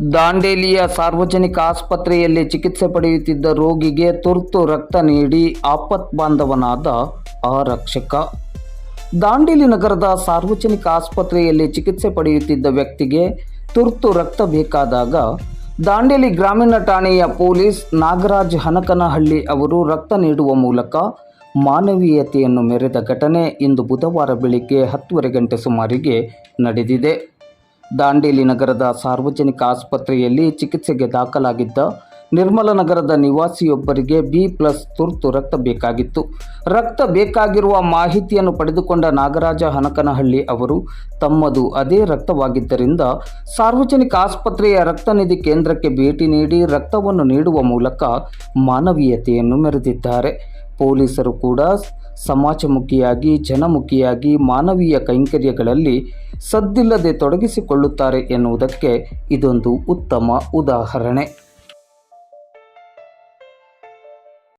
ದಾಂಡೇಲಿಯ ಸಾರ್ವಜನಿಕ ಆಸ್ಪತ್ರೆಯಲ್ಲಿ ಚಿಕಿತ್ಸೆ ಪಡೆಯುತ್ತಿದ್ದ ರೋಗಿಗೆ ತುರ್ತು ರಕ್ತ ನೀಡಿ ಆಪತ್ ಬಾಂಧವನಾದ ಆರಕ್ಷಕ. ದಾಂಡೇಲಿ ನಗರದ ಸಾರ್ವಜನಿಕ ಆಸ್ಪತ್ರೆಯಲ್ಲಿ ಚಿಕಿತ್ಸೆ ಪಡೆಯುತ್ತಿದ್ದ ವ್ಯಕ್ತಿಗೆ ತುರ್ತು ರಕ್ತ ಬೇಕಾದಾಗ ದಾಂಡೇಲಿ ಗ್ರಾಮೀಣ ಠಾಣೆಯ ಪೊಲೀಸ್ ನಾಗರಾಜ್ ಹನಕನಹಳ್ಳಿ ಅವರು ರಕ್ತ ನೀಡುವ ಮೂಲಕ ಮಾನವೀಯತೆಯನ್ನು ಮೆರೆದ ಘಟನೆ ಇಂದು ಬುಧವಾರ ಬೆಳಿಗ್ಗೆ ಹತ್ತುವರೆ ಗಂಟೆ ಸುಮಾರಿಗೆ ನಡೆದಿದೆ. ದಾಂಡೇಲಿ ನಗರದ ಸಾರ್ವಜನಿಕ ಆಸ್ಪತ್ರೆಯಲ್ಲಿ ಚಿಕಿತ್ಸೆಗೆ ದಾಖಲಾಗಿದ್ದ ನಿರ್ಮಲ ನಗರದ ನಿವಾಸಿಯೊಬ್ಬರಿಗೆ ಬಿ ಪ್ಲಸ್ ತುರ್ತು ರಕ್ತ ಬೇಕಾಗಿತ್ತು. ರಕ್ತ ಬೇಕಾಗಿರುವ ಮಾಹಿತಿಯನ್ನು ಪಡೆದುಕೊಂಡ ನಾಗರಾಜ ಹನಕನಹಳ್ಳಿ ಅವರು, ತಮ್ಮದು ಅದೇ ರಕ್ತವಾಗಿದ್ದರಿಂದ ಸಾರ್ವಜನಿಕ ಆಸ್ಪತ್ರೆಯ ರಕ್ತ ನಿಧಿ ಕೇಂದ್ರಕ್ಕೆ ಭೇಟಿ ನೀಡಿ ರಕ್ತವನ್ನು ನೀಡುವ ಮೂಲಕ ಮಾನವೀಯತೆಯನ್ನು ಮೆರೆದಿದ್ದಾರೆ. ಪೊಲೀಸರು ಕೂಡ ಸಮಾಜಮುಖಿಯಾಗಿ ಜನಮುಖಿಯಾಗಿ ಮಾನವೀಯ ಕೈಂಕರ್ಯಗಳಲ್ಲಿ ಸದ್ದಿಲ್ಲದೆ ತೊಡಗಿಸಿಕೊಳ್ಳುತ್ತಾರೆ ಎನ್ನುವುದಕ್ಕೆ ಇದೊಂದು ಉತ್ತಮ ಉದಾಹರಣೆ.